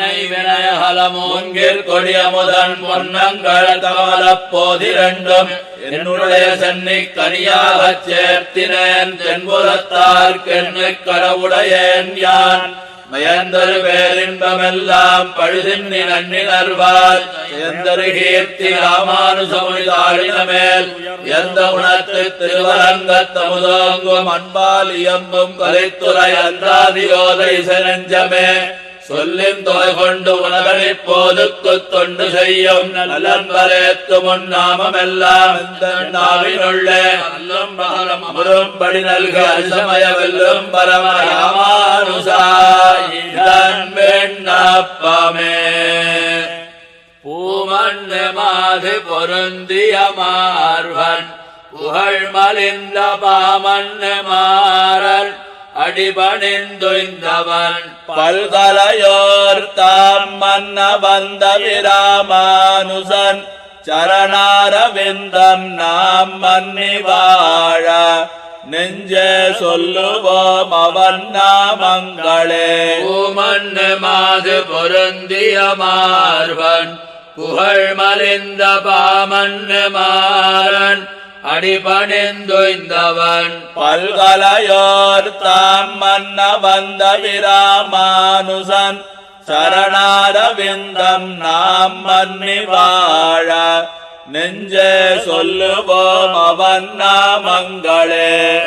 பண்ணை கொடிய முதன் பொன்னங்கள் கமலப் போதிரண்டும். என்னுடைய சென்னை கனியாகச் சேர்த்தினேன். தென்புலத்தார் கெண்ணு கடவுடையேன் யான். மயந்தரு பேரின்பமெல்லாம் பழுதின்னி நன்னினர்வார். எந்தரு கீர்த்தி ராமானுசமுனிதாளின மேல் எந்த உணர்த்து திருவரங்கத் தமுதோங்கும் அன்பால் இயம்பும் கலைத்துறை அன்றாதியோதை செஞ்சமே சொல்லின் கொண்டு உலகனை போதுக்கு தொண்டு செய்யும் நல்லன்பரேத்து முன் நாமமெல்லாம் இந்த நாவினுள்ளே அல்லும் பகலும் அமரும்படி நல்க அரிசமய வெல்லும் பரமயாமானுசாயிதன் பூமண்ணு மாது பொருந்திய மார்வன் புகழ் மலிந்த பாமண்ணு மா அடிபணிந்துய்ந்தவன் பல்கலையோர் தாம் மன்ன வந்த விராமானுசன் சரணாரவிந்தம் நாம் மன்னி வாழ. நெஞ்சே சொல்லுவோம் அவன் நாமங்களே. பூமண்ணு மாது பொருந்திய மார்வன் புகழ் மலிந்த பாமண்ணு மாறன். அடிபணிந்துய்ந்தவன். பல்கலையோர் தாம் மன்ன வந்த விராமானுசன். சரணாரவிந்தம் நாம் மன்னி வாழ. நெஞ்சே சொல்லுவோம் அவன் நாமங்களே.